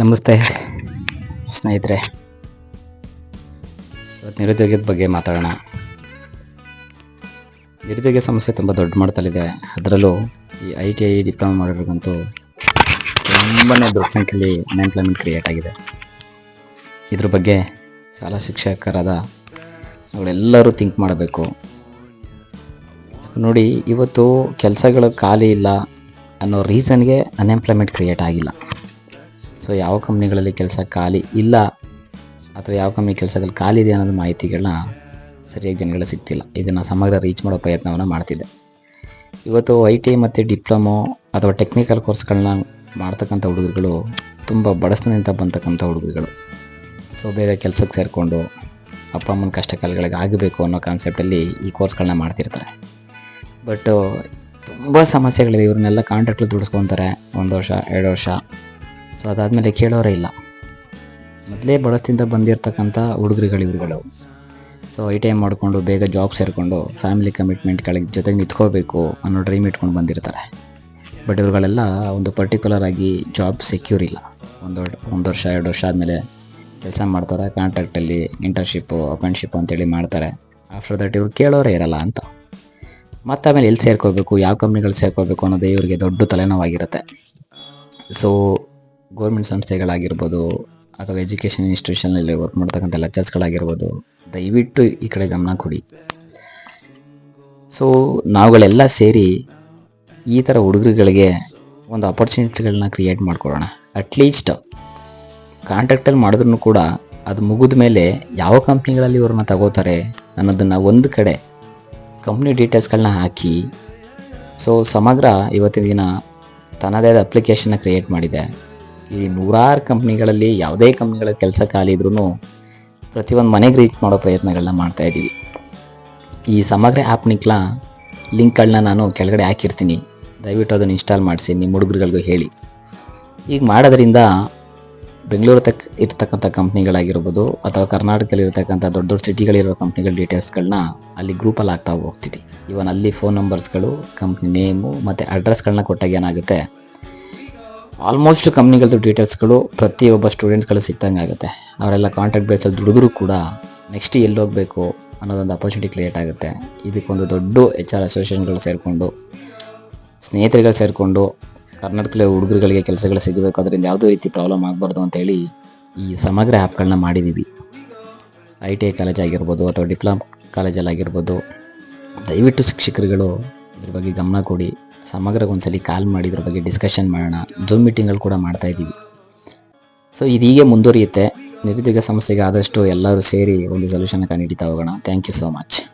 ನಮಸ್ತೆ ಸ್ನೇಹಿತರೆ. ಇವತ್ತು ನಿರುದ್ಯೋಗದ ಬಗ್ಗೆ ಮಾತಾಡೋಣ. ನಿರುದ್ಯೋಗ ಸಮಸ್ಯೆ ತುಂಬ ದೊಡ್ಡ ಮಟ್ಟದಲ್ಲಿದೆ. ಅದರಲ್ಲೂ ಈ ಐ ಟಿ ಐ ಡಿಪ್ಲೊಮಾ ಮಾಡೋರಿಗಂತೂ ತುಂಬಾ ದೊಡ್ಡ ಸಂಖ್ಯೆಯಲ್ಲಿ ಅನ್ಎಂಪ್ಲಾಯ್ಮೆಂಟ್ ಕ್ರಿಯೇಟ್ ಆಗಿದೆ. ಇದ್ರ ಬಗ್ಗೆ ಶಾಲಾ ಶಿಕ್ಷಕರಾದ ಅವರೆಲ್ಲರೂ ಥಿಂಕ್ ಮಾಡಬೇಕು. ನೋಡಿ, ಇವತ್ತು ಕೆಲಸಗಳು ಖಾಲಿ ಇಲ್ಲ ಅನ್ನೋ ರೀಸನ್ಗೆ ಅನ್ಎಂಪ್ಲಾಯ್ಮೆಂಟ್ ಕ್ರಿಯೇಟ್ ಆಗಿಲ್ಲ. ಸೊ ಯಾವ ಕಂಪ್ನಿಗಳಲ್ಲಿ ಕೆಲಸ ಖಾಲಿ ಇಲ್ಲ ಅಥವಾ ಯಾವ ಕಂಪ್ನಿ ಕೆಲಸದಲ್ಲಿ ಖಾಲಿ ಇದೆ ಅನ್ನೋದು ಮಾಹಿತಿಗಳನ್ನ ಸರಿಯಾಗಿ ಜನಗಳಿಗೆ ಸಿಗ್ತಿಲ್ಲ. ಇದನ್ನು ಸಮಗ್ರ ರೀಚ್ ಮಾಡೋ ಪ್ರಯತ್ನವನ್ನು ಮಾಡ್ತಿದ್ದೆ. ಇವತ್ತು ಐ ಟಿ ಮತ್ತು ಡಿಪ್ಲೊಮೊ ಅಥವಾ ಟೆಕ್ನಿಕಲ್ ಕೋರ್ಸ್ಗಳನ್ನ ಮಾಡ್ತಕ್ಕಂಥ ಹುಡುಗರುಗಳು ತುಂಬ ಬಡಸ್ನಿಂದ ಬಂತಕ್ಕಂಥ ಹುಡುಗರುಗಳು. ಸೊ ಬೇಗ ಕೆಲಸಕ್ಕೆ ಸೇರಿಕೊಂಡು ಅಪ್ಪ ಅಮ್ಮನ ಕಷ್ಟ ಕಾಲಗಳಿಗೆ ಆಗಬೇಕು ಅನ್ನೋ ಕಾನ್ಸೆಪ್ಟಲ್ಲಿ ಈ ಕೋರ್ಸ್ಗಳನ್ನ ಮಾಡ್ತಿರ್ತಾರೆ. ಬಟ್ ತುಂಬ ಸಮಸ್ಯೆಗಳಿವೆ. ಇವ್ರನ್ನೆಲ್ಲ ಕಾಂಟ್ರಾಕ್ಟ್ಲಿ ದುಡಿಸ್ಕೊತಾರೆ. ಒಂದು ವರ್ಷ, ಎರಡು ವರ್ಷ. ಸೊ ಅದಾದಮೇಲೆ ಕೇಳೋರೇ ಇಲ್ಲ. ಮೊದಲೇ ಬಡಸ್ತಿಂದ ಬಂದಿರತಕ್ಕಂಥ ಹುಡುಗರುಗಳು ಇವ್ರುಗಳು. ಸೊ ಐ ಟಿ ಮಾಡಿಕೊಂಡು ಬೇಗ ಜಾಬ್ ಸೇರಿಕೊಂಡು ಫ್ಯಾಮಿಲಿ ಕಮಿಟ್ಮೆಂಟ್ಗಳಿಗೆ ಜೊತೆಗೆ ನಿಂತ್ಕೋಬೇಕು ಅನ್ನೋ ಡ್ರೀಮ್ ಇಟ್ಕೊಂಡು ಬಂದಿರ್ತಾರೆ. ಬಟ್ ಇವ್ರುಗಳೆಲ್ಲ ಒಂದು ಪರ್ಟಿಕ್ಯುಲರ್ ಆಗಿ ಜಾಬ್ ಸೆಕ್ಯೂರ್ ಇಲ್ಲ. ಒಂದು ಒಂದು ವರ್ಷ, ಎರಡು ವರ್ಷ ಆದಮೇಲೆ ಕೆಲಸ ಮಾಡ್ತಾರೆ ಕಾಂಟ್ರಾಕ್ಟಲ್ಲಿ ಇಂಟರ್ನ್ಶಿಪ್ಪು ಅಪ್ರೆಂಟ್ಶಿಪ್ಪು ಅಂತೇಳಿ ಮಾಡ್ತಾರೆ. ಆಫ್ಟರ್ ದಟ್ ಇವ್ರು ಕೇಳೋರೇ ಇರಲ್ಲ ಅಂತ. ಮತ್ತೆ ಆಮೇಲೆ ಎಲ್ಲಿ ಸೇರ್ಕೋಬೇಕು, ಯಾವ ಕಂಪ್ನಿಗಳು ಸೇರ್ಕೋಬೇಕು ಅನ್ನೋದೇ ಇವರಿಗೆ ದೊಡ್ಡ ತಲೆನೋವಾಗಿರುತ್ತೆ. ಸೊ ಗೌರ್ಮೆಂಟ್ ಸಂಸ್ಥೆಗಳಾಗಿರ್ಬೋದು ಅಥವಾ ಎಜುಕೇಷನ್ ಇನ್ಸ್ಟಿಟ್ಯೂಷನಲ್ಲಿ ವರ್ಕ್ ಮಾಡ್ತಕ್ಕಂಥ ಲೆಕ್ಚರ್ಸ್ಗಳಾಗಿರ್ಬೋದು ದಯವಿಟ್ಟು ಈ ಕಡೆ ಗಮನ ಕೊಡಿ. ಸೊ ನಾವುಗಳೆಲ್ಲ ಸೇರಿ ಈ ಥರ ಹುಡುಗರುಗಳಿಗೆ ಒಂದು ಅಪರ್ಚುನಿಟಿಗಳನ್ನ ಕ್ರಿಯೇಟ್ ಮಾಡ್ಕೊಳ್ಳೋಣ ಅಟ್ಲೀಸ್ಟ್ ಕಾಂಟ್ರಾಕ್ಟಲ್ಲಿ ಮಾಡಿದ್ರು ಕೂಡ ಅದು ಮುಗಿದ ಮೇಲೆ ಯಾವ ಕಂಪ್ನಿಗಳಲ್ಲಿ ಇವ್ರನ್ನ ತಗೋತಾರೆ ಅನ್ನೋದನ್ನು ಒಂದು ಕಡೆ ಕಂಪ್ನಿ ಡೀಟೇಲ್ಸ್ಗಳನ್ನ ಹಾಕಿ ಸೊ ಸಮಗ್ರ ಇವತ್ತಿನ ದಿನ ತನ್ನದೇ ಆದ ಅಪ್ಲಿಕೇಶನ್ನ ಕ್ರಿಯೇಟ್ ಮಾಡಿದೆ. ಈ ನೂರಾರು ಕಂಪ್ನಿಗಳಲ್ಲಿ ಯಾವುದೇ ಕಂಪ್ನಿಗಳ ಕೆಲಸ ಖಾಲಿ ಇದ್ರೂ ಪ್ರತಿಯೊಂದು ಮನೆಗೆ ರೀಚ್ ಮಾಡೋ ಪ್ರಯತ್ನಗಳನ್ನ ಮಾಡ್ತಾ ಇದ್ದೀವಿ. ಈ ಸಮಗ್ರ ಆ್ಯಪ್ನಿಕ್ಲ ಲಿಂಕ್ಗಳನ್ನ ನಾನು ಕೆಳಗಡೆ ಹಾಕಿರ್ತೀನಿ. ದಯವಿಟ್ಟು ಅದನ್ನು ಇನ್ಸ್ಟಾಲ್ ಮಾಡಿಸಿ, ನಿಮ್ಮ ಹುಡುಗರುಗಳಿಗೂ ಹೇಳಿ. ಈಗ ಮಾಡೋದರಿಂದ ಬೆಂಗಳೂರು ತಕ್ಕ ಇರ್ತಕ್ಕಂಥ ಕಂಪ್ನಿಗಳಾಗಿರ್ಬೋದು ಅಥವಾ ಕರ್ನಾಟಕದಲ್ಲಿ ಇರತಕ್ಕಂಥ ದೊಡ್ಡ ದೊಡ್ಡ ಸಿಟಿಗಳಿರೋ ಕಂಪ್ನಿಗಳ ಡೀಟೇಲ್ಸ್ಗಳನ್ನ ಅಲ್ಲಿ ಗ್ರೂಪಲ್ಲಿ ಹಾಕ್ತಾ ಹೋಗ್ತೀವಿ. ಇವನ್ ಅಲ್ಲಿ ಫೋನ್ ನಂಬರ್ಸ್ಗಳು ಕಂಪ್ನಿ ನೇಮು ಮತ್ತು ಅಡ್ರೆಸ್ಗಳನ್ನ ಕೊಟ್ಟಾಗ ಏನಾಗುತ್ತೆ? ಆಲ್ಮೋಸ್ಟ್ ಕಂಪ್ನಿಗಳದ್ದು ಡೀಟೇಲ್ಸ್ಗಳು ಪ್ರತಿಯೊಬ್ಬ ಸ್ಟೂಡೆಂಟ್ಸ್ಗಳು ಸಿಕ್ಕಂಗೆ ಆಗುತ್ತೆ. ಅವರೆಲ್ಲ ಕಾಂಟ್ಯಾಕ್ಟ್ ಬೇಸಲ್ಲಿ ದುಡಿದ್ರು ಕೂಡ ನೆಕ್ಸ್ಟ್ ಎಲ್ಲಿ ಹೋಗಬೇಕು ಅನ್ನೋದೊಂದು ಅಪರ್ಚುನಿಟಿ ಕ್ರಿಯೇಟ್ ಆಗುತ್ತೆ. ಇದಕ್ಕೊಂದು ದೊಡ್ಡ ಎಚ್ ಆರ್ ಅಸೋಸಿಯೇಷನ್ಗಳು ಸೇರಿಕೊಂಡು, ಸ್ನೇಹಿತರುಗಳು ಸೇರಿಕೊಂಡು, ಕರ್ನಾಟಕದಲ್ಲಿ ಹುಡುಗರುಗಳಿಗೆ ಕೆಲಸಗಳು ಸಿಗಬೇಕು, ಅದರಿಂದ ಯಾವುದೇ ರೀತಿ ಪ್ರಾಬ್ಲಮ್ ಆಗಬಾರ್ದು ಅಂತೇಳಿ ಈ ಸಮಗ್ರ ಆ್ಯಪ್ಗಳನ್ನ ಮಾಡಿದ್ದೀವಿ ಐ ಟಿ ಐ ಕಾಲೇಜ್ ಆಗಿರ್ಬೋದು ಅಥವಾ ಡಿಪ್ಲೊಮಾ ಕಾಲೇಜಲ್ಲಿ ಆಗಿರ್ಬೋದು. ದಯವಿಟ್ಟು ಶಿಕ್ಷಕರುಗಳು ಇದ್ರ ಬಗ್ಗೆ ಗಮನ ಕೊಡಿ. ಸಮಗ್ರಕ್ಕೆ ಒಂದ್ಸಲಿ ಕಾಲ್ ಮಾಡಿ ಇದ್ರ ಬಗ್ಗೆ ಡಿಸ್ಕಷನ್ ಮಾಡೋಣ. ಜೂಮ್ ಮೀಟಿಂಗ್ಗಳು ಕೂಡ ಮಾಡ್ತಾ ಇದ್ದೀವಿ. ಸೊ ಇದು ಮುಂದುವರಿಯುತ್ತೆ. ನಿರುದ್ಯೋಗ ಸಮಸ್ಯೆಗೆ ಆದಷ್ಟು ಎಲ್ಲರೂ ಸೇರಿ ಒಂದು ಸೊಲ್ಯೂಷನ್ ಕಂಡುಹಿಡಿತಾ ಹೋಗೋಣ. Thank you so much